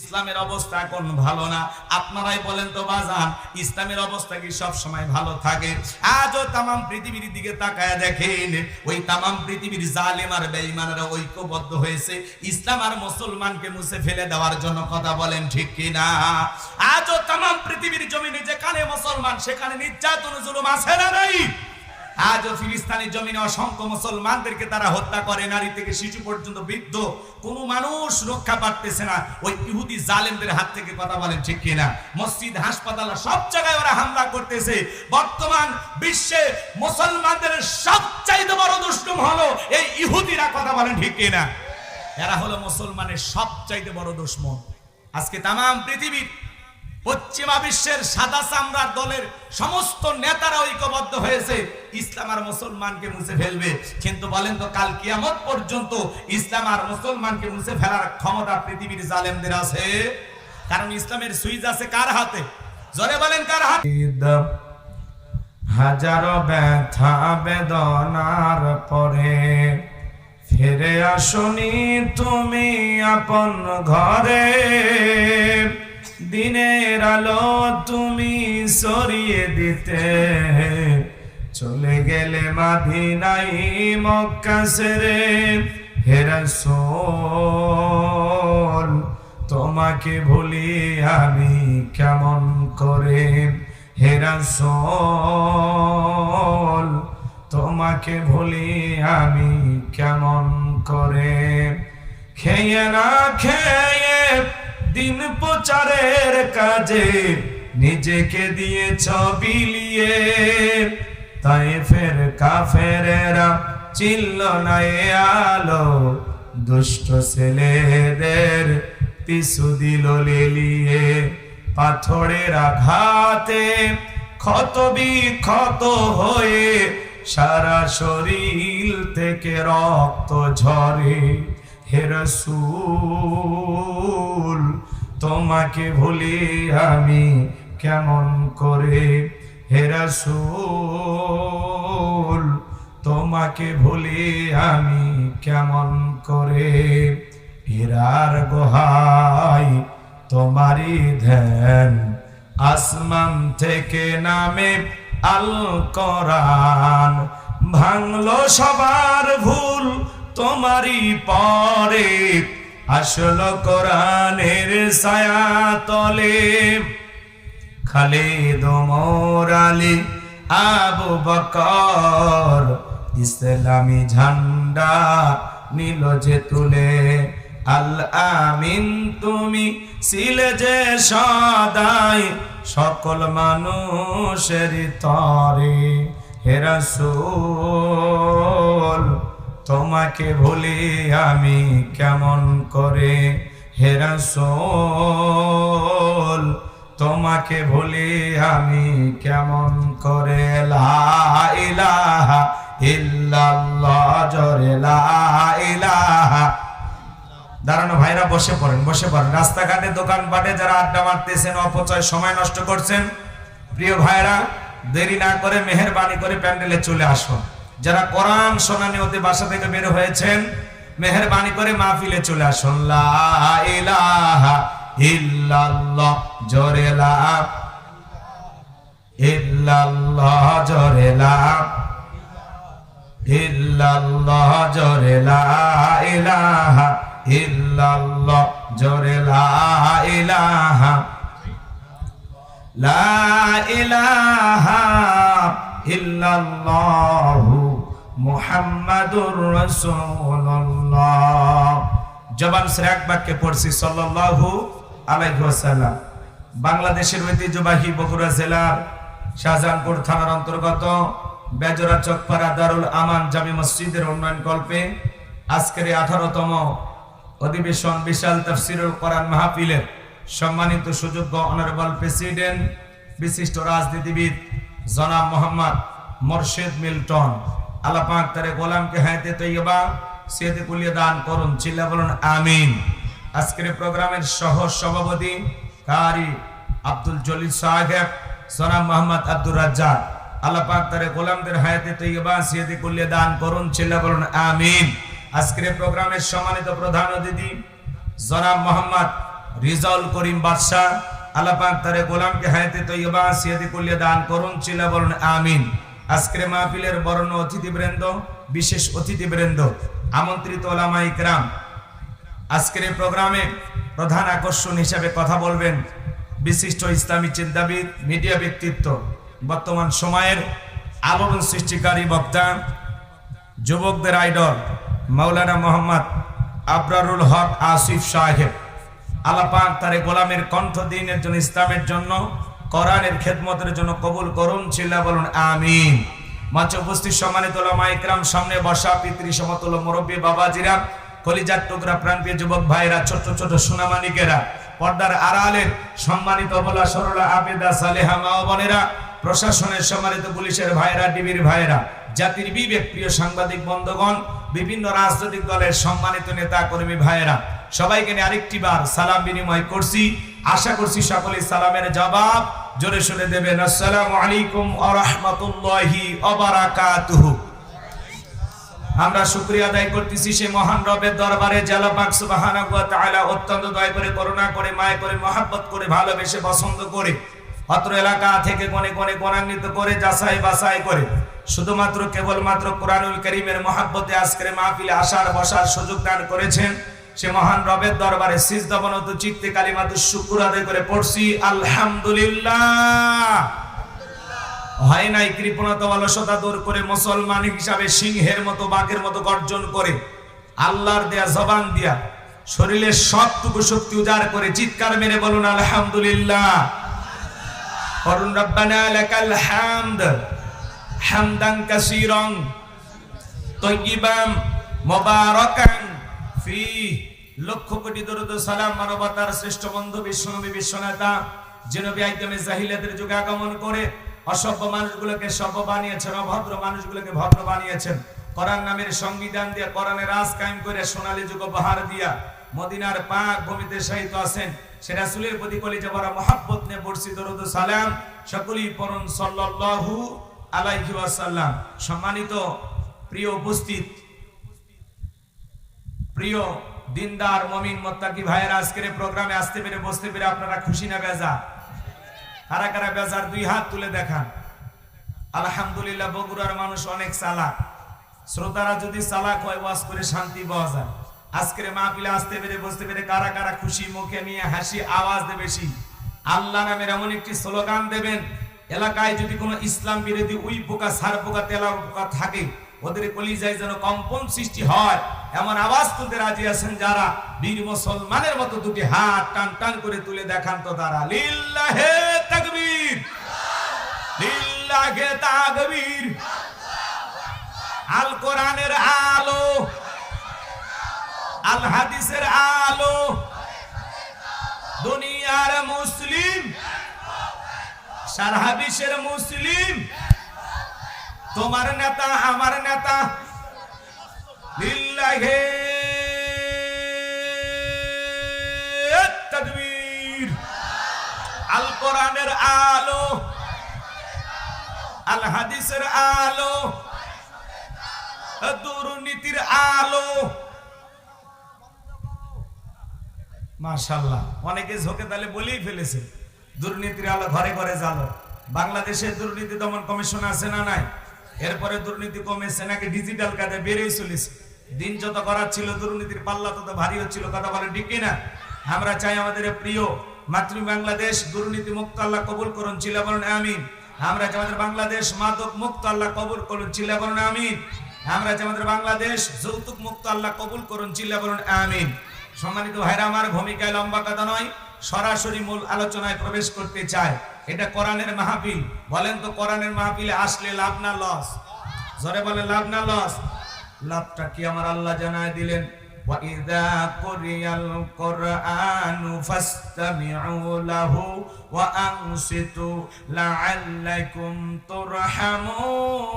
ইসলামের অবস্থা এখন ভালো না। আপনারাই বলেন তো, বাজান, ইসলামের অবস্থা কি সব সময় ভালো থাকে? আজও তামাম পৃথিবীর দিকে তাকায় দেখেন, ওই তামাম পৃথিবীর জালেম আর বেঈমানেরা ঐক্যবদ্ধ হয়েছে। ইসলাম আর মুসলমানকে মুছে ফেলে দেওয়ার জন্য কথা বলেন ঠিক কি না? আজও তামাম পৃথিবীর জমিনে যেখানে মুসলমান, সেখানে নির্যাতন, জুলুম আছে না নাই? আজও ফিলিস্তানি জমিনে অসংখ্য মুসলমানদেরকে তারা হত্যা করে, নারী থেকে শিশু পর্যন্ত বৃদ্ধ। কোনো মানুষ রক্ষা পারতেছে না। ওই ইহুদি জালেমদের হাত থেকে কথা বলেন, ঠিক কিনা? মসজিদ, হাসপাতাল, সব জায়গায় ওরা হামলা করতেছে। বর্তমান বিশ্বে মুসলমানদের সবচাইতে বড় দুষ্টুম হলো এই ইহুদিরা, কথা বলেন, ঠিক কিনা? এরা হলো মুসলমানের সবচাইতে বড় দুশ্মন। আজকে তামাম পৃথিবীর পশ্চিমা বিশ্বের সাদা চামড়ার দলের সমস্ত নেতারা ঐক্যবদ্ধ হয়েছে। ইসলাম আর মুসলমানকে মুছে ফেলবে। কিন্তু বলেন তো, কাল কিয়ামত পর্যন্ত ইসলাম আর মুসলমানকে মুছে ফেলার ক্ষমতা পৃথিবীর জালেমদের আছে? কারণ ইসলামের সুইচ আছে কার হাতে? জোরে বলেন কার হাতে? হাজারো ব্যথা, বেদনার পরে ফিরে আসনি তুমি আপন ঘরে। দিনের আলো তুমি সরিয়ে দিতে। চলে গেলে মাদিনাই মক্কা সেরে হেরাসোল তোমাকে ভুলি আমি কেমন করে? হেরাসোল তোমাকে ভুলি আমি কেমন করে? খেয়ে না খেয়ে দিন প্রচারের কাজে নিজেকে দিয়ে বিলিয়ে তাই ফের কাফেরেরা চিল্ল না এ আলো, দুষ্ট ছেলেদের পিছু দিল লেলিয়ে। পাথরের আঘাতে ক্ষত বিক্ষত হয়ে সারা শরীর থেকে রক্ত ঝরে। হেরসুল তোমাকে ভুলি আমি কেমন করে? হেরসুল তোমাকে ভুলি আমি কেমন করে? হীরার গোহাই তোমারই ধ্যান, আসমান থেকে নামে আল কোরআন। ভাঙলো সবার ভুল তোমারই পরে আসল কোরআনের ছায়া তলে খালিদ ওমর আলী, আবু বকর, ইসলামী ঝান্ডা নীল যে তুলে। আল আমিন, তুমি ছিলে যে সদাই সকল মানুষের তরে। হেরাসুল তোমাকে ভুলি আমি কেমন করে? হেরাসোল তোমাকে ভুলি আমি কেমন করে? জরে দাঁড়ানো, ভাইরা বসে পড়েন বসে পড়েন। রাস্তাঘাটে দোকানপাটে যারা আড্ডা মারতেছেন, অপচয় সময় নষ্ট করছেন, প্রিয় ভাইরা, দেরি না করে মেহেরবানি করে প্যান্ডেলে চলে আসুন। যারা কোরআন শোনা নিয়তে বাসা থেকে বের হয়েছেন, মেহেরবানি করে মাহফিলে চলে আসুন। ইলাহা ইল্লাল্লাহ। মুহাম্মাদুর রাসূলুল্লাহ। জবান সরে এক বাক্যে পড়ছি, সাল্লাল্লাহু আলাইহি ওয়াসাল্লাম। বাংলাদেশের ঐতিহ্যবাহী বগুড়া জেলার শাহজাহানপুর থানার অন্তর্গত বেজরা চকপাড়া দারুল আমান জামি মসজিদের উন্নয়ন কল্পে আজকের আঠারোতম অধিবেশন বিশাল তফসিরুল কোরআন মাহফিলের সম্মানিত সুযোগ্য অনারেবল প্রেসিডেন্ট, বিশিষ্ট রাজনীতিবিদ জনাব মোহাম্মদ মোরশেদ মিল্টন। আল্লাপাক তারে গোলামকে হাইতে তৈবা সেতে কুলিয়ে দান করুন। চিল্লা বলুন, আমিন। আজকের প্রোগ্রামের সহ সভাপতি কারি আব্দুল জলিল সাহেব জনাব মোহাম্মদ আব্দুর রাজ্জাক। আল্লাহ পাক তারে গোলামদের হায়াতে তৈবা সিয়াতে কুলিয়ে দান করুন। চিল্লা বলুন, আমিন। আজকের প্রোগ্রামের সম্মানিত প্রধান অতিথি জনাব মোহাম্মদ রিজাউল করিম বাদশাহ। আল্লাহ পাক তারে গোলামকে হায়াতে তৈয়বা, সিয়াদি কুল্লিয়া দান করুন। চিল্লা বলুন, আমিন। আজকের মাহফিলের বরণ অতিথিবৃন্দ বিশেষ অতিথিবৃন্দ আমন্ত্রিত ওলামা ইকরাম, আজকের এই প্রোগ্রামে প্রধান আকর্ষণ হিসাবে কথা বলবেন বিশিষ্ট ইসলামী চিন্তাবিদ, মিডিয়া ব্যক্তিত্ব, বর্তমান সময়ের আলোড়ন সৃষ্টিকারী বক্তা, যুবকদের আইডল, মাওলানা মোহাম্মদ আবরারুল হক আসিফ সাহেব। আলাপাক তারে গোলামের কণ্ঠ দিনের জন্য, ইসলামের জন্য কোরআনের খেদমতের জন্য কবুল করুন, চিল্লা বলুন, আমিন। মঞ্চে উপস্থিত সম্মানিত ওলামা ইকরাম, সামনে বসা পিতৃ সমতুল মুরব্বী বাবাজিরা, কলিজার টুকরা প্রাণপ্রিয় যুবক ভাইরা ছোট ছোট সোনামানিকেরা, পর্দার আড়ালের সম্মানিত বলা সরলা আবেদা সালেহা মা বোনেরা, প্রশাসনের সম্মানিত পুলিশের ভাইরা, ডিবির ভাইরা, জাতির বিবেক প্রিয় সাংবাদিক বন্ধগণ, বিভিন্ন রাজনৈতিক দলের সম্মানিত নেতা কর্মী ভাইয়েরা সবাইকে নিয়ে আরেকটি বার সালাম বিনিময় করছি। আশা করছি সকলে সালামের জবাব জোরে শুনে দেবেন। আসসালামু আলাইকুম আ রহমতুল্লাহি অবারাকাতুহু আমরা শুক্রিয়া আদায় করতেছি সে মহান রবের দরবারে জালা পাক সুবহানাহু ওয়া তাআলা অত্যন্ত দয়া করে, করুণা করে, মায়া করে, মহাব্বত করে, ভালোবেসে, পছন্দ করে, অত্র এলাকা থেকে কোনে কোনে গুণান্বিত করে, যাচাই বাছাই করে, শুধুমাত্র কেবলমাত্র কোরআনুল করিমের মহাব্বতে আজকের মাহফিলে আসার বসার সুযোগ দান করেছেন। সে মহান রবের দরবারে সিজদাবনত চিত্তে কালিমাতু শুকুর আদায় করে পড়ছি, আলহামদুলিল্লাহ। হয় নাই কৃপণতা অলসতা দূর করে মুসলমান হিসাবে সিংহের মতো, বাঘের মতো গর্জন করে, আল্লাহর দেয়া জবান দিয়া শরীরের সবটুকু শক্তি উজাড় করে চিৎকার মেরে বলুন, আলহামদুলিল্লাহ। করুন রব্বানা লাকাল হামদ, হামদান কাসীরান তয়্যিবান মুবারাকান ফি লক্ষ কোটি দরুদ সালাম মানবতার শ্রেষ্ঠ বন্ধু বিশ্বনবী বিশ্বনেতা জাহিলাদের যুগে আগমন করে অসভ্য মানুষগুলোকে সভ্য বানিয়েছেন, অভদ্র মানুষগুলোকে ভদ্র বানিয়েছেন। নামের সংবিধান দিয়ে রাজ কায়েম করে সোনালী যুগ দিয়া মদিনার পাক ভূমিতে আছেন। প্রতি কলিজা ভরা মহাব্বত নিয়ে পড়ছি, দরুদ সালাম পড়ুন সাল্লাল্লাহু আলাইহি ওয়াসাল্লাম। সম্মানিত, প্রিয় উপস্থিত প্রিয় দিনদার মমিন মোত্তাকি ভাইয়ের, আজকের প্রোগ্রামে আসতে পেরে, বসতে পেরে আপনারা খুশি না বেজা? কারা কারা বেজার দুই হাত তুলে দেখান। আলহামদুলিল্লাহ, বগুড়ার মানুষ অনেক চালাক। শ্রোতারা যদি চালাক হয়, ওয়াজ করে শান্তি পাওয়া যায়। আজকের মা মাহফিলে আসতে পেরে, বসতে পেরে কারা কারা খুশি, মুখে নিয়ে হাসি, আওয়াজ দেবে আল্লাহ নামের এমন একটি স্লোগান দেবেন, এলাকায় যদি কোনো ইসলাম বিরোধী উই পোকা সার পোকা তেলা পোকা থাকে ওদের কলিজায় যেন কম্পন সৃষ্টি হয়, এমন আওয়াজ তুলতে রাজি আছেন যারা? বীর মুসলমানের মতো দুটি হাত টান টান করে তুলে দেখান তো তারা। লিল্লাহে তাকবীর। লিল্লাহে তাকবীর। আল কোরআনের আলো। আল হাদিসের আলো। দুনিয়ার মুসলিম, সারা বিশ্বের মুসলিম তোমার নেতা, আমার নেতা। লিল্লাহে তাকবীর। আল কোরআনের আলো, আল হাদিসের আলো, দুর্নীতির আলো। মাশাল্লাহ অনেকে ঝোঁকে তাহলে বলেই ফেলেছে, দুর্নীতির আলো ঘরে ঘরে জালো বাংলাদেশের দুর্নীতি দমন কমিশন আছে না নাই? এরপরে দুর্নীতি কমেছে, নাকি ডিজিটাল কাজে বেড়েই চলেছে। দিন যত করার ছিল দুর্নীতির পাল্লা তত ভারী হচ্ছিল, কথা বলেন ঠিক কিনা? আমরা চাই আমাদের প্রিয় মাতৃ বাংলাদেশ দুর্নীতি মুক্ত আল্লাহ কবুল করুন, চিল্লা বলুন, আমিন। আমরা চাই আমাদের বাংলাদেশ মাদক মুক্ত আল্লাহ কবুল করুন, চিল্লা বলুন, আমিন। আমরা চাই আমাদের বাংলাদেশ যৌতুক মুক্ত আল্লাহ কবুল করুন, চিল্লা বলুন, আমিন। সম্মানিত ভাইরা, আমার ভূমিকায় লম্বা কথা নয়। সরাসরি মূল আলোচনায় প্রবেশ করতে চায় এটা কোরআনের মাহফিল বলেন তো কোরআনের মাহফিলে আসলে লাভ না লস জোরে বলে লাভ না লস লাভটা কি আমার আল্লাহ জানায় দিলেন وَإِذَا قُرِئَ الْقُرْآنُ فَاسْتَمِعُوا لَهُ وَأَنصِتُوا لَعَلَّكُمْ تُرْحَمُونَ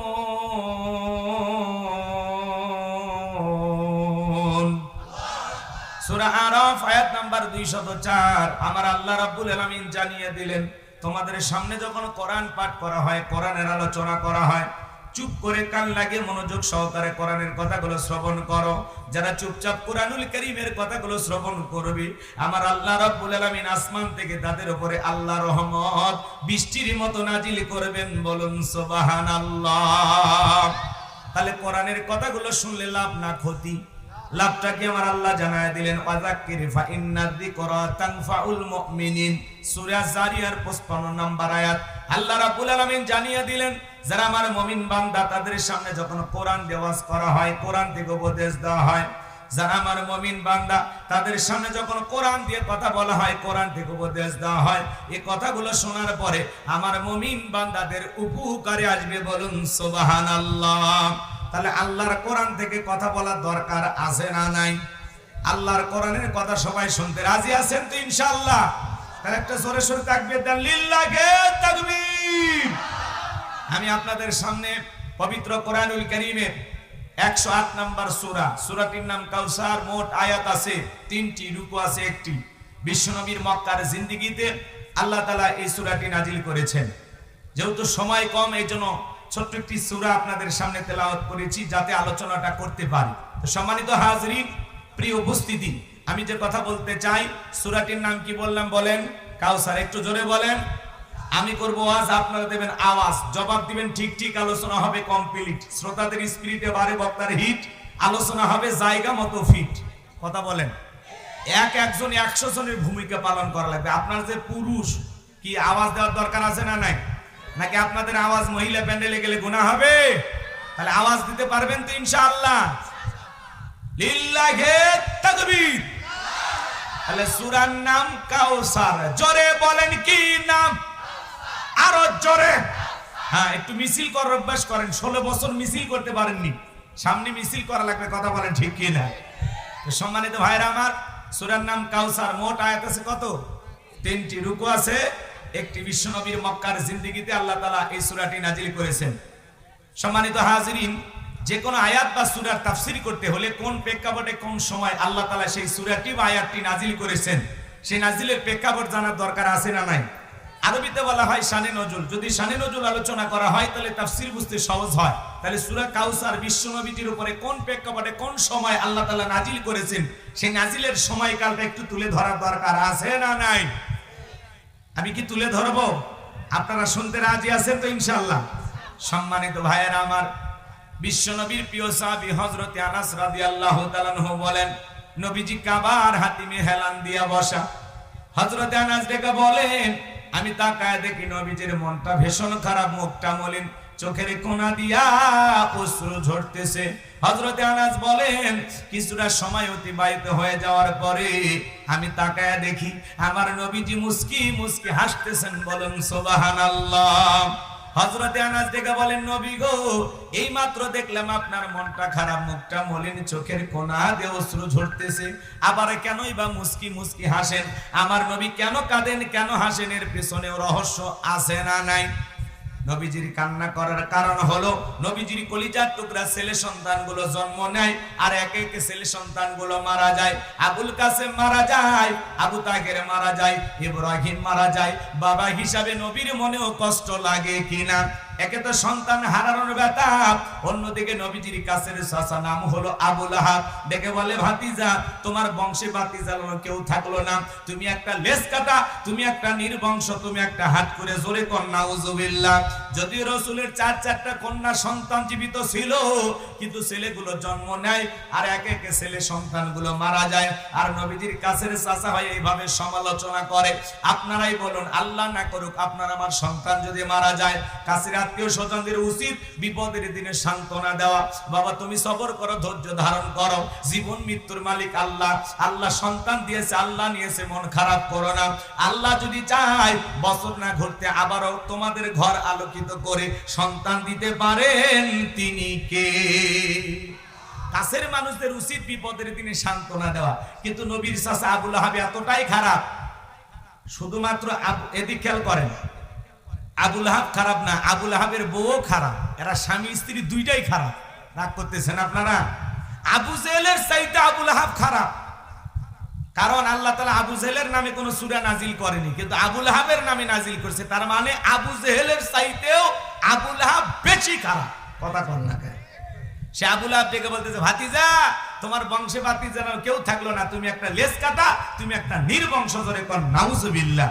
সূরা আরাফ, আয়াত নাম্বার 204 আমার আল্লাহ রাব্বুল আলামিন জানিয়ে দিলেন, তোমাদের সামনে যখন কোরআন পাঠ করা হয়, কোরআনের আলোচনা করা হয়, চুপ করে কান লাগিয়ে মনোযোগ সহকারে কোরআনের কথাগুলো শ্রবণ করো। যারা চুপচাপ কোরআনুল করিমের কথাগুলো শ্রবণ করবে, আমার আল্লাহ রাব্বুল আলামিন আসমান থেকে তাদের উপরে আল্লাহ রহমত বৃষ্টির মতো নাজিল করবেন বলুন, সুবহানাল্লাহ। তাহলে কোরআনের কথাগুলো শুনলে লাভ না ক্ষতি? লাভটা কি আমার আল্লাহ জানায় দিলেন ওয়াজাক্কির ফা ইন্নাদ যিকরা তানফাউল মুমিনিন। সূরা জারিয়ার 55 নাম্বার আয়াত। আল্লাহ রাব্বুল আলামিন জানিয়ে দিলেন তাদের সামনে যখন কোরআন দিয়ে কথা বলা হয় থেকে উপদেশ দেওয়া হয়। এই কথাগুলো শোনার পরে আমার মুমিন বান্দাদের উপকারে আসবে বলুন, সুবহানাল্লাহ। তাহলে আল্লাহর কোরআন থেকে কথা বলার দরকার আছে না নাই? আল্লাহর কোরআনের কথা সবাই শুনতে রাজি আছেন তো ইনশাআল্লাহ? তাহলে একটা জোরে সোরে তাকবীর দেন, লিল্লাহে তাকবীর। আমি আপনাদের সামনে পবিত্র কোরআনুল কারীমের একশো আট নাম্বার সূরা, সূরাটির নাম কাউসার, মোট আয়াত আছে, তিনটি রুকু আছে, একটি। বিশ্বনবীর মক্কার জিন্দিগিতে আল্লাহ তাআলা এই সূরাটি নাজিল করেছেন। যেহেতু সময় কম এই জন্য ছোট্ট একটি সূরা আপনাদের সামনে তেলাওয়াত করেছি যাতে আলোচনাটা করতে পারি। সম্মানিত হাজরিন, প্রিয় উপস্থিতি, আমি যে কথা বলতে চাই, সূরাটির নাম কি বললাম বলেন? কাউসার, একটু জোরে বলেন। আমি করব আওয়াজ আপনারা দেবেন আওয়াজ। জবাব দিবেন ঠিক ঠিক, আলোচনা হবে কমপ্লিট। শ্রোতাদের স্পিরিটে বারে বক্তার হিট, আলোচনা হবে জায়গা মতো ফিট। কথা বলেন। এক একজন একশো জনের ভূমিকা পালন করা লাগবে। আপনার যে পুরুষ, কি আওয়াজ দেওয়ার দরকার আছে না নাই? নাকি আপনাদের আওয়াজ মহিলা প্যান্ডেলে গেলে গুণা হবে? তাহলে আওয়াজ দিতে পারবেন তো ইনশাআল্লাহ। লিল্লাহে তাকবীর। তাহলে সূরার নাম কাউসার জোরে বলেন কি নাম? আরও জোরে। হ্যাঁ একটু মিছিল করার অভ্যাস করেন। ষোলো বছর মিছিল করতে পারেননি। সামনে মিছিল করা লাগবে, কথা বলেন ঠিক কি না? সম্মানিত ভাইরা আমার, সুরার নাম কাউসার মোট আয়াত আছে কত? তিনটি রুকু আছে। একটি বিশ্বনবীর মক্কার জিন্দিগিতে আল্লাহ তালা এই সুরাটি নাজিল করেছেন। সম্মানিত হাজিরিন যে কোনো আয়াত বা সুরার তাফসির করতে হলে কোন প্রেক্ষাপটে কোন সময় আল্লাহ তালা সেই সুরাটি বা আয়াতটি নাজিল করেছেন সেই নাজিলের প্রেক্ষাপট জানার দরকার আছে না নাই? আরবিতে বলা হয় শানে নজুল। যদি শানে নজুল আলোচনা করা হয়, তাহলে তাফসির বুঝতে সহজ হয়। তাহলে সূরা কাউসার বিশ্বনবীজির উপরে কোন প্রেক্ষাপটে কোন সময় আল্লাহ তাআলা নাজিল করেছেন, সেই নাজিলের সময়কালটা একটু তুলে ধরার দরকার আছে না নাই? আমি কি তুলে ধরব? আপনারা শুনতে রাজি আছেন তো ইনশাল্লাহ সম্মানিত ভাইয়েরা আমার বিশ্বনবীর প্রিয় সাহাবী হযরত আনাস রাদিয়াল্লাহু তাআলা বলেন, নবীজি কাবার হাতিমে হেলান দিয়া বসা। হযরত আনাস ডেকে বলেন, আমি তাকায় দেখি নবীজির মনটা ভীষণ খারাপ, মুখটা মলিন। চোখের কোনা দিয়া অশ্রু ঝরতেছে। হযরতে আনাস বলেন, কিছুটা সময় অতিবাহিত হয়ে যাওয়ার পরে আমি তাকায় দেখি, আমার নবীজি মুস্কি মুস্কি হাসতেছেন বলেন, সুবহানাল্লাহ। হজরতে আনাস দেখে বলেন, নবী গো এই মাত্র দেখলাম আপনার মনটা খারাপ, মুখটা মলিন, চোখের কোনা দিয়ে ঝরতেছে। আবার কেনই বা মুস্কি মুস্কি হাসেন? আমার নবী কেন কাঁদেন, কেন হাসেন? এর পেছনেও রহস্য আছে না নাই? নবীজির কান্না করার কারণ হলো, নবীজির কলিজার টুকরা ছেলে সন্তানগুলো জন্ম নেয়, আর একে একে ছেলে সন্তানগুলো মারা যায়। আবুল কাসেম মারা যায়, আবু তাহের মারা যায়, ইব্রাহিম মারা যায়। বাবা হিসাবে নবীর মনেও কষ্ট লাগে কিনা? একে তো সন্তান হারানোর ব্যথা। অন্যদিকে নবীজির কাছের চাচা নাম হলো আবুল আহাব। ডেকে বলে, ভাতিজা, তোমার বংশে বাতি জ্বালানো কেউ থাকল না। তুমি একটা লেস কাটা, তুমি একটা নির্বংশ, তুমি একটা হাত করে জোরে কন্যা উজুবিল্লাহ যদিও রসুলের চার চারটা কন্যা সন্তান জীবিত ছিল, কিন্তু ছেলেগুলো জন্ম নেয় আর একে একে ছেলে সন্তানগুলো মারা যায়। আর নবীজির কাছের চাচা হয় এইভাবে সমালোচনা করে, আপনারাই বলুন, আল্লাহ না করুক, আপনার আমার সন্তান যদি মারা যায় কাছের আত্মীয় স্বজনদের উচিত বিপদের দিনে সান্ত্বনা দেওয়া। বাবা, তুমি সবর করো, ধৈর্য ধারণ করো। জীবন মৃত্যুর মালিক আল্লাহ। আল্লাহ সন্তান দিয়েছে, আল্লাহ নিয়েছে, মন খারাপ করো না। আল্লাহ যদি চায়, বছর না ঘুরতে আবারও তোমাদের ঘর আলোকিত করে সন্তান দিতে পারেন তিনি কে? কাছের মানুষদের উচিত বিপদের দিনে সান্ত্বনা দেওয়া। কিন্তু নবীর চাষা আবুল আহাব এতটাই খারাপ, শুধুমাত্র এদিক খেয়াল করেন। আবুল আহাব খারাপ না, আবুল আহাবের বউও খারাপ। এরা স্বামী, স্ত্রী দুইটাই খারাপ। রাগ করতেছেন আপনারা? আবু জেলের চাইতে আবুল আহাব খারাপ। কারণ আল্লাহ তালা আবু জেহেলের নামে কোনো সুরা নাজিল করেনি, কিন্তু আবুল আহাবের নামে নাজিল করছে। তার মানে আবু জেহেলের চাইতেও আবুল আহাব বেশি খারাপ। কথা কর না সে আবুল আবদিকে বলতেছে, ভাতিজা, তোমার বংশে ভাতিজা কেউ থাকল না। তুমি একটা লেস কাটা, তুমি একটা নির্বংশ ধরে কর। নাউজুবিল্লাহ।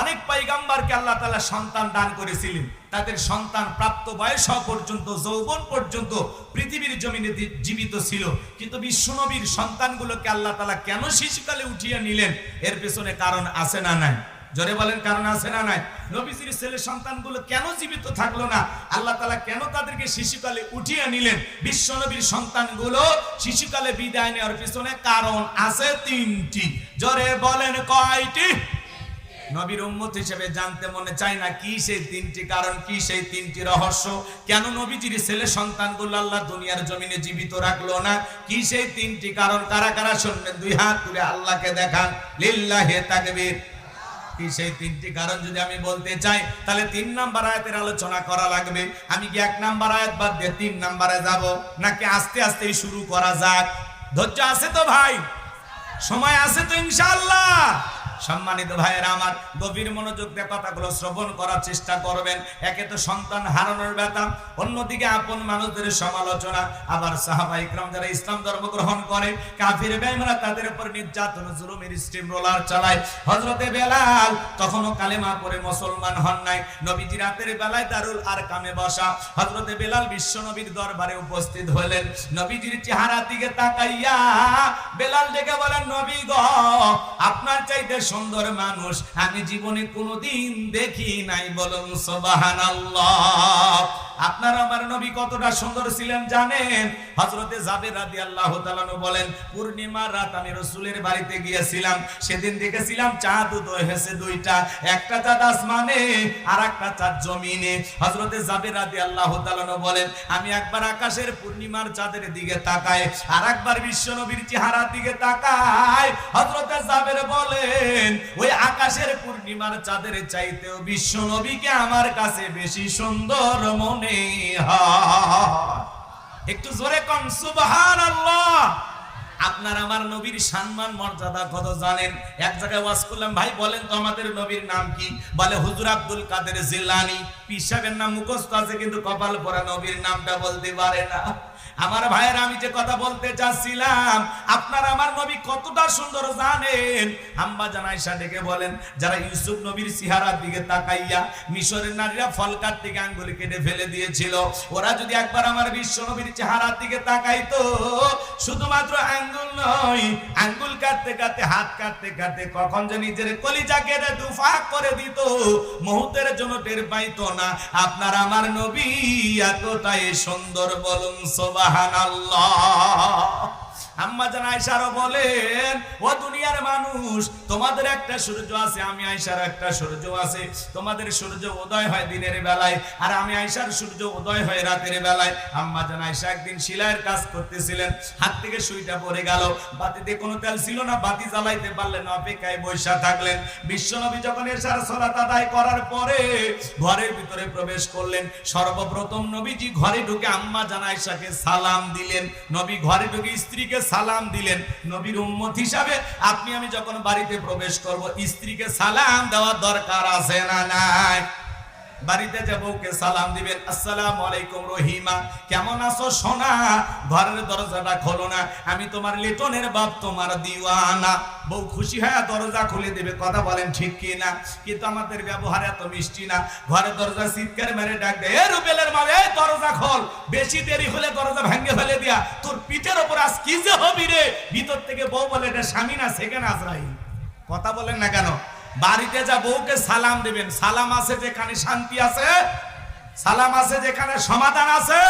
অনেক পাইগাম্বারকে আল্লাহ তাআলা সন্তান দান করেছিলেন। তাদের সন্তান প্রাপ্ত বয়স পর্যন্ত, যৌবন পর্যন্ত পৃথিবীর জমিনে জীবিত ছিল। কিন্তু বিশ্বনবীর সন্তানগুলোকে আল্লাহ তাআলা কেন শিশুকালে উঠিয়ে নিলেন? এর পেছনে কারণ আছে না নাই? জোরে বলেন, কারণ আছে না নাই? নবীজির ছেলে সন্তানগুলো কেন জীবিত থাকল না? আল্লাহ তালা কেন তাদেরকে শিশুকালে উঠিয়ে নিলেন? বিশ্বনবীর সন্তানগুলো শিশুকালে বিদায় নেওয়ার পিছনে কারণ আছে তিনটি। জোরে বলেন, কয়টি? নবীর উম্মত হিসেবে জানতে মনে চায় না কি সেই তিনটি কারণ, কি সেই তিনটি রহস্য। কেন নবীজির ছেলে সন্তানগুলো আল্লাহ দুনিয়ার জমিনে জীবিত রাখল না? কি সেই তিনটি কারণ? কারা কারা শুনবেন দুই হাত তুলে আল্লাহকে দেখান। লিল্লাহে তাকবীর। কি সেই তিনটি কারণ যদি আমি বলতে চাই, তাহলে তিন নাম্বার আয়াতের আলোচনা করা লাগবে। আমি কি এক নাম্বার আয়াত বাদ দিয়ে তিন নাম্বারে যাব, নাকি আস্তে আস্তেই শুরু করা যাক? ধৈর্য আছে তো ভাই? সময় আছে তো ইনশাআল্লাহ। সম্মানিত ভাইয়েরা, আমার গভীর মনোযোগ দিয়ে কথাগুলো শ্রবণ করার চেষ্টা করবেন। একে তো সন্তান হারানোর ব্যথা, অন্যদিকে আপন মানুষদের সমালোচনা। আবার সাহাবা ইকরাম যারা ইসলাম ধর্ম গ্রহণ করে, কাফির বেঈমানরা তাদের উপর নির্যাতন, জুলুমের স্টিম রোলার চালায়। হযরতে বেলাল তখনও কালেমা পড়ে মুসলমান হন নাই। নবীজি রাতের বেলায় দারুল আর কামে বসা। হযরতে বেলাল বিশ্ব নবীর দরবারে উপস্থিত হলেন। নবীজির চেহারা দিকে তাকাইয়া বেলাল ডেকে বলেন, নবী গো, আপনার চাইতে সুন্দর মানুষ, আমি জীবনে কোনোদিন দেখি নাই। বলুন, সুবহানাল্লাহ। আপনার আমার নবী কতটা সুন্দর ছিলেন জানেন? হযরতে জাবের রাদিয়াল্লাহু তাআলা বলেন পূর্ণিমার রাত আমি রাসূলের বাড়িতে গিয়েছিলাম। সেদিন দেখেছিলাম চাঁদ উদয় হয়েছে দুইটা। একটা চাঁদ আসমানে আর একটা চাঁদ জমিনে। হযরতে জাবের রাদিয়াল্লাহু তাআলা বলেন, আমি একবার আকাশের পূর্ণিমার চাঁদের দিকে তাকাই আর একবার বিশ্ব নবীর চেহারার দিকে তাকায় হযরতে জাবের বলেন ওই আকাশের পূর্ণিমার চাঁদের চাইতেও বিশ্বনবীকে আমার কাছে বেশি সুন্দর মনে একটু জোরে কম সুবহানাল্লাহ। আপনার আমার নবীর সম্মান, মর্যাদা কত জানেন? এক জায়গায় ওয়াজ করলাম, ভাই, বলেন তো আমাদের নবীর নাম কি? বলে, হুজুর আব্দুল কাদের জিলানি। পিসাবের নাম মুখস্থ আছে, কিন্তু কপাল পরা নবীর নামটা বলতে পারে না। আমার ভাইয়ের, আমি যে কথা বলতে চাচ্ছিলাম, আপনার আমার নবী কতটা সুন্দর জানেন। আম্মা জানাইশা ডেকে বলেন, যারা ইউসুফ নবীর সিহারার দিকে তাকাইয়া মিশরের নারীরা ফল কাটতে গিয়ে আঙ্গুলি কেটে ফেলে দিয়েছিল, ওরা যদি একবার আমার বিশ্ব নবীর চেহারার দিকে তাকাইতো, শুধুমাত্র আঙ্গুল নয়, আঙ্গুল কাটতে কাটতে, হাত কাটতে কাটতে কখন যে নিজের কলিজা কেটে দুফাক করে দিত, মুহূর্তের জন্য টের পাইতো না। আপনার আমার নবী এতটাই সুন্দর বলুন সোবাহান আম্মা জান আয়সারও বলেন, ও দুনিয়ার মানুষ, তোমাদের একটা সূর্য আছে, আমি আয়সার একটা সূর্য আছে। তোমাদের সূর্য উদয় হয় দিনের বেলায়, আর আমি আয়সার সূর্য উদয় হয় রাতের বেলায়। আম্মা জান আয়সা একদিন কাজ করতেছিলেন, হাত থেকে সুইটা গেল। বাতিতে কোনো তেল ছিল না, বাতি জ্বালাইতে পারলেন অপেক্ষায় বৈশা থাকলেন। বিশ্বনবী যখন এসার করার পরে ঘরের ভিতরে প্রবেশ করলেন, সর্বপ্রথম নবীজি ঘরে ঢুকে আম্মা জান আয়সাকে সালাম দিলেন। নবী ঘরে ঢুকে স্ত্রীকে সালাম দিলেন। নবীর উম্মত হিসাবে আপনি আমি যখন বাড়িতে প্রবেশ করব, স্ত্রীকে সালাম দেওয়ার দরকার আছে না নাই? বাড়িতে যে বউকে সালাম দিবেন। আসসালামু আলাইকুম রহিমা, কেমন আছো সোনা? ঘরের দরজাটা খোলো না, আমি তোমার লিটনের বাপ, তোমার দিওয়ানা। বউ খুশি হয়ে দরজা খুলে দেবে, কথা বলেন ঠিক কি না কিন্তু আমাদের ব্যবহার এত মিষ্টি না। ঘরের দরজা চিৎকার মেরে ডাক দেয়, এ রুবেলের মা এই দরজা খোল। বেশি দেরি হলে দরজা ভেঙে ফেলে দিয়া, তোর পিঠের ওপর আজ কি যে হবি রে? ভিতর থেকে বউ বলে, এটা স্বামী না, সেখানে আজরাই কথা বলেন না কেন? বাড়িতে যা বউকে সালাম দেবেন, সালাম আছে যেখানে শান্তি আছে, সালাম আছে যেখানে সমাধান আছে,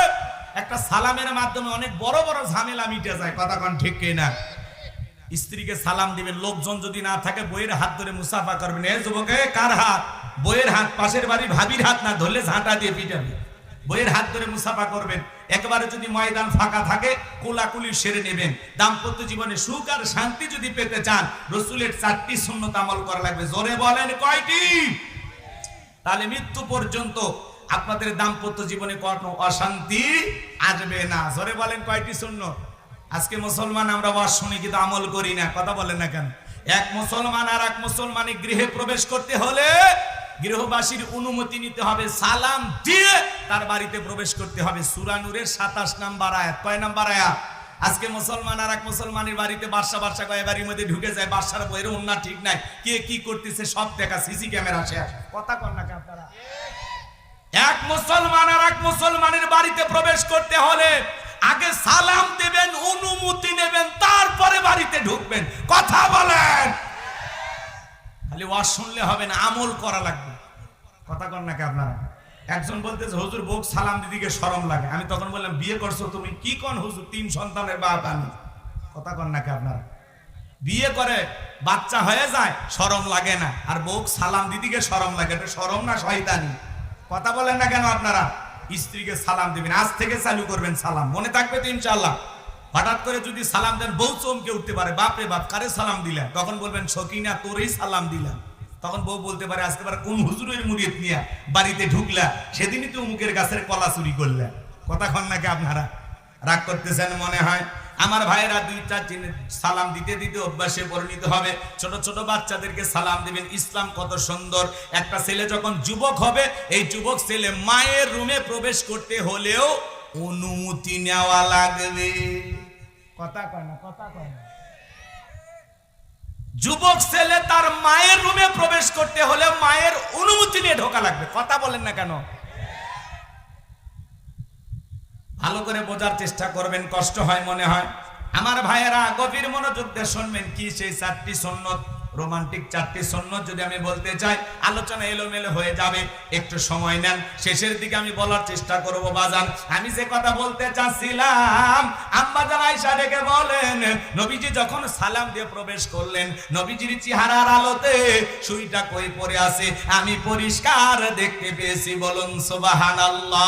একটা সালামের মাধ্যমে অনেক বড় বড় ঝামেলা মিটে যায়, কথা কন ঠিক কিনা? স্ত্রীকে সালাম দিবেন, লোকজন যদি না থাকে বইয়ের হাত ধরে মুসাফা করবেন। এ যুবকে, কার হাত? বইয়ের হাত, পাশের বাড়ির ভাবির হাত না, ধরলে ঝাঁটা দিয়ে পিটাবে। বইয়ের হাত ধরে মুসাফা করবেন। একবারে যদি ময়দান ফাঁকা থাকে, কোলাকুলি সেরে নেবেন। দাম্পত্য জীবনে সুখ আর শান্তি যদি পেতে চান, রসুলের চারটি শূন্যত আমল করা লাগবে। জোরে বলেন কয়টি? তাহলে মৃত্যু পর্যন্ত আপনাদের দাম্পত্য জীবনে কোনো অশান্তি আসবে না। জোরে বলেন কয়টি শূন্য আজকে মুসলমান আমরা ওয়াজ শুনি কিন্তু আমল করি না, কথা বলেন না কেন? এক মুসলমান আর এক মুসলমানের গৃহে প্রবেশ করতে হলে গৃহবাসীর অনুমতি নিতে হবে, সালাম দিয়ে তার বাড়িতে প্রবেশ করতে হবে। সুরানুরের সাতাশ নাম্বার আয়াত, কয় নাম্বার আয়াত? আজকে মুসলমান আর এক মুসলমানের বাড়িতে বাসা বাসা কয় বাড়ির মধ্যে ঢুকে যায় বাসার বইয়ের অন্য ঠিক নাই। কে কি করতেছে সব দেখা, সিসি ক্যামেরা আসে কথা কর না আপনারা? এক মুসলমান আর এক মুসলমানের বাড়িতে প্রবেশ করতে হলে আগে সালাম দেবেন, অনুমতি নেবেন, তারপরে বাড়িতে ঢুকবেন। কথা বলেন। খালি ওয়াজ শুনলে হবে না, আমল করা লাগবে। কথা কর নাকি আপনারা? একজন বলতেছে, হুজুর, বউক সালাম দিদিকে শরম লাগে। আমি তখন বললাম, বিয়ে করছ তুমি? কি কোন হুজুর, তিন সন্তানের বাপ আমি? কথা কর নাকি আপনারা? বিয়ে করে বাচ্চা হয়ে যায় শরম লাগে না। আর বউক সালাম দিদিকে শরম লাগে, এটা শরম না শয়তানি? কথা বলেন না কেন আপনারা? স্ত্রীকে সালাম দিবেন, আজ থেকে চালু করবেন সালাম। মনে থাকবে তো ইনশাল্লাহ হঠাৎ করে যদি সালাম দেন, বউ চমকে উঠতে পারে। বাপরে বাপ, কারে সালাম দিলেন? তখন বলবেন সকিনা তোরই সালাম দিলাম। তখন বউ বলতে পারে, আজকে পারে কোন হুজুরের মুড়িয়ে নিয়ে বাড়িতে ঢুকলা? সেদিনই তো মুখের গাছের কলা চুরি করলে কথা নাকি আপনারা? রাগ করতেছেন মনে হয়? আমার ভাইয়েরা দুই চার সালাম দিতে দিতে অভ্যাসে পরিণত হবে। ছোট ছোট বাচ্চাদেরকে সালাম দিবেন। ইসলাম কত সুন্দর। একটা ছেলে যখন যুবক হবে, এই যুবক ছেলে মায়ের রুমে প্রবেশ করতে হলেও অনুমতি নেওয়া লাগবে। কথা কয় না, কথা কয় না। যুবক ছেলে তার মায়ের রুমে প্রবেশ করতে হলে মায়ের অনুমতি নিয়ে ঢোকা লাগবে। কথা বলেন না কেন? ভালো করে বোঝার চেষ্টা করবেন, কষ্ট হয় মনে হয়। আমার ভাইয়েরা, গভীর মনোযোগ দিয়ে শুনবেন কি সেই চারটি সন্ন্যত রোমান্টিক চারটি সন্ন্যত যদি আমি বলতে চাই, আলোচনা এলোমেলো হয়ে যাবে। একটু সময় নেন, শেষের দিকে আমি বলার চেষ্টা করব, বাজান। আমি যে কথা বলতে চাচ্ছিলাম, আম্মা জান আয়েশা ডেকে বলেন, নবীজি যখন সালাম দিয়ে প্রবেশ করলেন, নবীজির চেহারার আলোতে সুইটা কই পড়ে আছে? আমি পরিষ্কার দেখতে পেয়েছি, বলুন সুবহানাল্লাহ।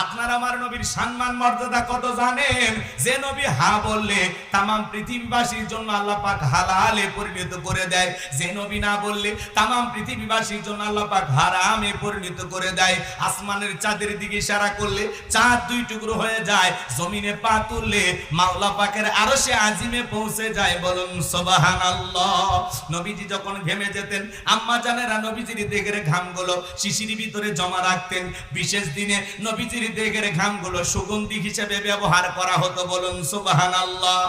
আপনার আমার নবীর সম্মান, মর্যাদা কত জানেন? যে নবী হা বললে তামাম পৃথিবীবাসীর জন্য আল্লাহ পাক হালালে পরিণত করে দেয়। যে নবী না বললে তামাম পৃথিবীবাসীর জন্য আল্লাহ পাক হারামে পরিণত করে দেয়। আসমানের চাঁদের দিকে ইশারা করলে চাঁদ দুই টুকরো হয়ে যায়, জমিনে পা তুললে মাওলা পাকের আরও সে আজিমে পৌঁছে যায় বলুন, সুবহানাল্লাহ। নবীজি যখন ঘেমে যেতেন, আম্মা জানেরা নবীজির দেগের ঘামগুলো শিশির ভিতরে জমা রাখতেন। বিশেষ দিনে নবীজির দেগের ঘামগুলো সুগন্ধি হিসেবে ব্যবহার করা হতো বলুন, সুবহানাল্লাহ।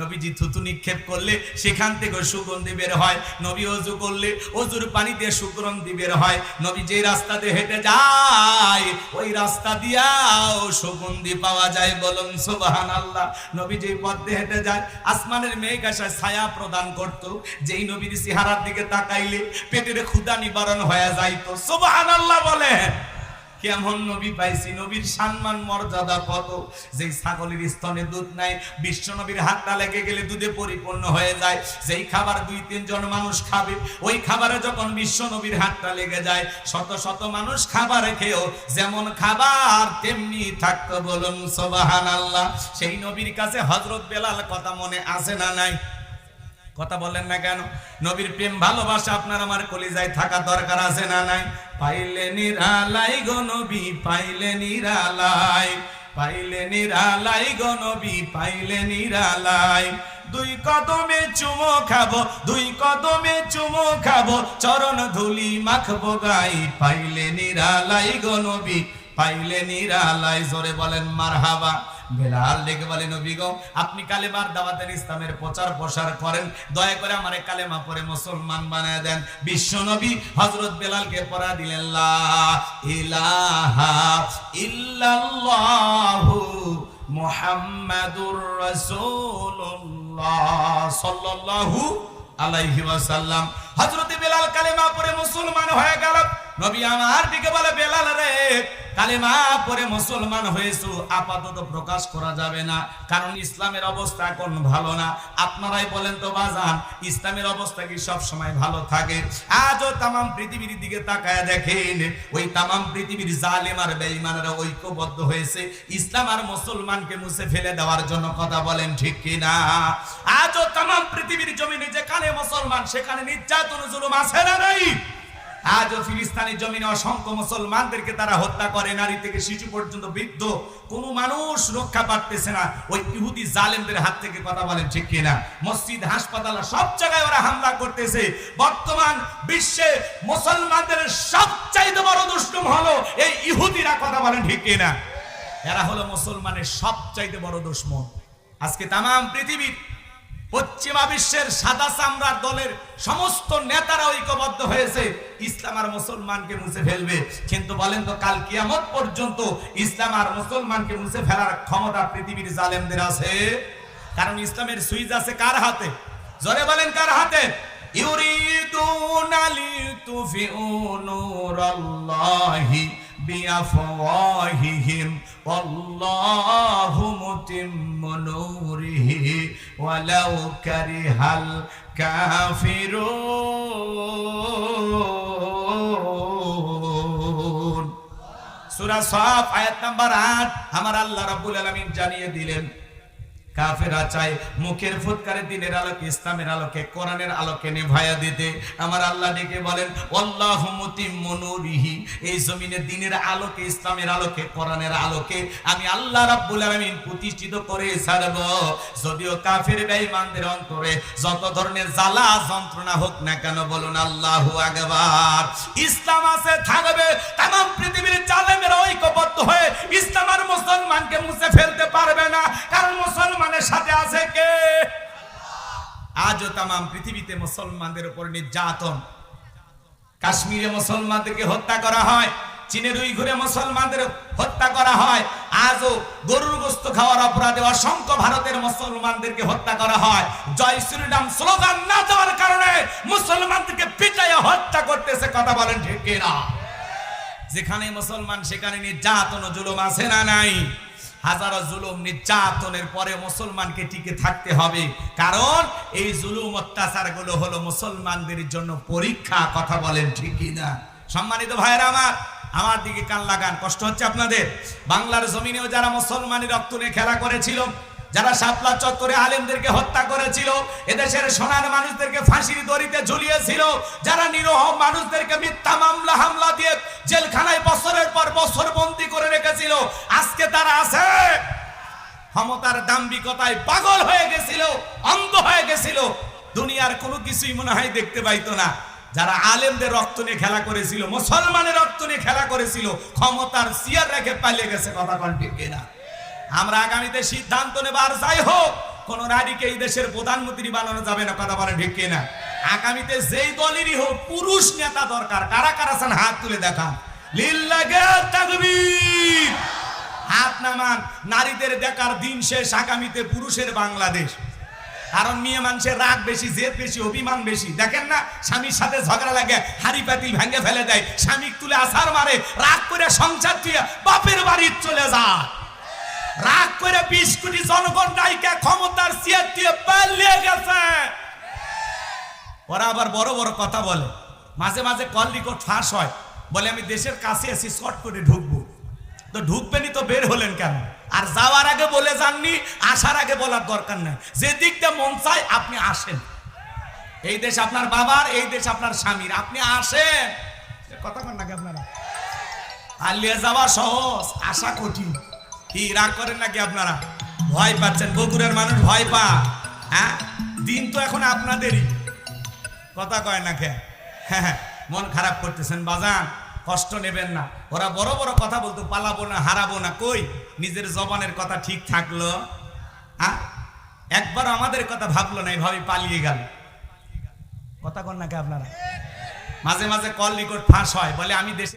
নবীজি থুতু নিক্ষেপ করলে সেখান থেকে সুগন্ধি বের হয়, নবী অজু করলে অজুর পানিতে সুগন্ধি বের হয়। নবী যে রাস্তাতে হেঁটে যায়, ওই রাস্তা দিয়াও সুগন্ধি পাওয়া যায় বলুন সুবাহান আল্লাহ নবী যেই পথ হেঁটে যায়, আসমানের মেঘ আসায় ছায়া প্রদান করত, যেই নবীর চেহারার দিকে তাকাইলে পেটের ক্ষুদা নিবারণ হয়ে যাইতো সুবাহান আল্লাহ বলেন। কেমন নবী পাইছি? নবীর সম্মান, মর্যাদা কত? যেই ছাগলের স্তনে দুধ নাই, বিশ্ব নবীর হাতটা লেগে গেলে দুধে পরিপূর্ণ হয়ে যায়। যেই খাবার দুই, তিনজন মানুষ খাবে, ওই খাবারে যখন বিশ্ব নবীর হাতটা লেগে যায়, শত শত মানুষ খাবার খেয়েও যেমন খাবার তেমনি থাকতো বলুন সোবাহান আল্লাহ সেই নবীর কাছে হজরত বেলাল কথা মনে আছে না নাই? কথা বলেন না কেন? নবীর প্রেম, ভালোবাসা আপনার আমার কলিজায় থাকা দরকার আছে না নাই? পাইলে নিরালাই গো নবী, পাইলে নিরালাই। পাইলে নিরালাই গো নবী, পাইলে নিরালাই। দুই কদমে চুমো খাব, দুই কদমে চুমো খাব, চরণ ধুলি মাখবো গাই। পাইলে নিরালাই গো নবী, পাইলে নিরালাই। জোরে বলেন, মারহাবা। বেলাল ডেকে বলে আপনি কালেমার দাওয়াতের ইসলামের প্রচার প্রসার করেন, দয়া করে আমারে কালেমা পরে মুসলমান বানায় দেন। বিশ্ব নবী হযরত বেলালকে পড়া দিলেন, লা ইলাহা ইল্লাল্লাহু মুহাম্মাদুর রাসূলুল্লাহ সাল্লাল্লাহু আলাইহি ওয়াসাল্লাম। হযরত বেলাল কালেমা পরে মুসলমান হয়ে গেল। নবী আমার দিকে বলে, বেলাল রে, কালেমা পরে মুসলমান হয়েছো, আপাতত প্রকাশ করা যাবে না। কারণ ইসলামের অবস্থা এখন ভালো না। আপনারাই বলেন তো, বাজান, ইসলামের অবস্থা কি সব সময় ভালো থাকে? আজও তামাম পৃথিবীর দিকে তাকায় দেখেন, ওই তামাম পৃথিবীর জালেম আর বেঈমানেরা ঐক্যবদ্ধ হয়েছে। ইসলাম আর মুসলমানকে মুছে ফেলে দেওয়ার জন্য কথা বলেন ঠিক কিনা? আজও তামাম পৃথিবীর জমিনে যেখানে মুসলমান, সেখানে নির্যাতন জুলুম আছে না নাই? আজও ফিলিস্তানি জমিনে অসংখ্য মুসলমানদেরকে তারা হত্যা করে, নারী থেকে শিশু পর্যন্ত বৃদ্ধ। কোনো মানুষ রক্ষা পারতেছে না। ওই ইহুদি জালেমদের হাত থেকে কথা বলেন ঠিক কিনা? মসজিদ, হাসপাতাল, সব জায়গায় ওরা হামলা করতেছে। বর্তমান বিশ্বে মুসলমানদের সবচাইতে বড় দুষ্টুম হলো এই ইহুদিরা কথা বলেন ঠিক কিনা? এরা হলো মুসলমানের সবচাইতে বড় দুশ্মন। আজকে তামাম পৃথিবীর পশ্চিমা বিশ্বের সাদা চামড়ার দলের সমস্ত নেতারা ঐক্যবদ্ধ হয়েছে। ইসলাম আর মুসলমানকে মুছে ফেলবে। কিন্তু বলেন তো, কাল কিয়ামত পর্যন্ত ইসলাম আর মুসলমানকে মুছে ফেলার ক্ষমতা পৃথিবীর জালেমদের আছে? কারণ ইসলামের সুইচ আছে কার হাতে? জোরে বলেন কার হাতে? ইউরিদুনা বিআফওয়াহিহিম والله متم نوره ولو كره الكافرون সূরা صاف آيات نمبر 8 আমার আল্লাহ রাব্বুল আলামিন জানিয়ে দিলেন কাফেরা চায় মুখের ফুৎকারে দিনের আলোকে, ইসলামের আলোকে, কোরআনের আলোকে নেভায়া দিতে। আমার আল্লাহ ডেকে বলেন আল্লাহ মনুরিহি এই জমিনে দিনের আলোকে, ইসলামের আলোকে, কোরআনের আলোকে আমি আল্লাহ রাব্বুল আলামিন প্রতিষ্ঠিত করে ছাড়ব। যদিও কাফের বেঈমানদের অন্তরে যত ধরনের জ্বালা, যন্ত্রণা হোক না কেন, বলুন আল্লাহু আকবার। ইসলাম আছে, থাকবে। তাম পৃথিবীর জালেমের ঐক্যবদ্ধ হয়ে ইসলাম আর তাম পৃথিবীতে মুসলমানদের উপর নির্যাতন। কাশ্মীরে মুসলমানদেরকে হত্যা করা হয় চীনের উইঘুরে মুসলমানদের হত্যা করা হয়, আজও গরুর গোস্ত খাওয়ার অপরাধে অসংখ্য ভারতের মুসলমানদেরকে হত্যা করা হয়। জয় শ্রীরাম স্লোগান না দেওয়ার কারণে মুসলমানদেরকে পিটাইয়া হত্যা করতেছে, কথা বলেন ঠিক যেখানে মুসলমান, সেখানে নির্যাতন জুলুম আছে না নাই? হাজারো জুলুম নির্যাতনের পরে মুসলমানকে টিকে থাকতে হবে। কারণ এই জুলুম অত্যাচারগুলো হলো মুসলমানদের জন্য পরীক্ষা, কথা বলেন ঠিকই না? সম্মানিত ভাইয়েরা আমার আমার দিকে কান লাগান, কষ্ট হচ্ছে আপনাদের? বাংলার জমিনেও যারা মুসলমানের রক্ত নিয়ে খেলা করেছিল যারা শাপলা চত্বরে আলেমদেরকে হত্যা করেছিল, এদেশের সোনার মানুষদেরকে ফাঁসির দড়িতে ঝুলিয়েছিল, যারা নিরহ মানুষদেরকে মিথ্যা মামলা, হামলা দিয়ে জেলখানায় বছরের পর বছর বন্দি করে রেখেছিল, আজকে তারা আছে। ক্ষমতার দাম্বিকতায় পাগল হয়ে গেছিল, অন্ধ হয়ে গেছিল। দুনিয়ার কোনো কিছুই মনে হয় দেখতে পাইতো না। যারা আলেমদের রক্ত নিয়ে খেলা করেছিল, মুসলমানের রক্ত নিয়ে খেলা করেছিল, ক্ষমতার সিয়ার রেখে পালিয়ে গেছে, কথা ঠিক আমরা আগামীতে সিদ্ধান্ত নেবার যাই হোক, কোন নারীকে এই দেশের প্রধানমন্ত্রী বানানো যাবে না, কথা বলেন ঠিক কিনা? আগামীতে যেই দলেরই হোক, পুরুষ নেতা দরকার। কারা কারা আছেন? হাত তুলে দেখা হাত নামান। নারীদের দেখার দিন শেষ আগামীতে পুরুষের বাংলাদেশ। কারণ মেয়ে মানুষের রাগ বেশি, জেদ বেশি, অভিমান বেশি। দেখেন না, স্বামীর সাথে ঝগড়া লাগে, হাড়ি পাতিল ভেঙে ফেলে দেয়। স্বামী তুলে আসার মারে, রাগ করে সংসার দিয়ে বাপের বাড়ি চলে যায়। রাগ করে বিশ কোটি জনগণ নায়িকা ক্ষমতার চেয়ার দিয়ে পালিয়ে গেছে। ওরা আবার বড় বড় কথা বলে। মাঝে মাঝে কল রেকর্ড ফাঁস হয়। বলে, আমি দেশের কাছে আছি শর্ট করে ঢুকবো। তো ঢুকবেনই তো বের হলেন কেন? আর যাওয়ার আগে বলে যাননি, আসার আগে বলার দরকার নাই। যে দিকটা মন চায় আপনি আসেন। এই দেশ আপনার বাবার, এই দেশ আপনার স্বামীর। আপনি আসেন। কথা কন নাকি আপনারা? পালিয়ে যাওয়া সহজ, আশা কঠিন। কি রাগ করেন নাকি আপনারা? ভয় পাচ্ছেন বগুড়ার মানুষ ভয় পা হ্যাঁ? দিন তো এখন আপনাদেরই। কথা কয় না কে হ্যাঁ হ্যাঁ, মন খারাপ করতেছেন বাজান কষ্ট নেবেন না। ওরা বড় বড় কথা বলতো পালাবো না হারাবো না। কই? নিজের জবানের কথা ঠিক থাকল। হ্যাঁ? একবার আমাদের কথা ভাবলো না এইভাবে পালিয়ে গেল। কথা কন নাকি আপনারা? মাঝে মাঝে কল রেকর্ড ফাঁস হয় বলে আমি দেশে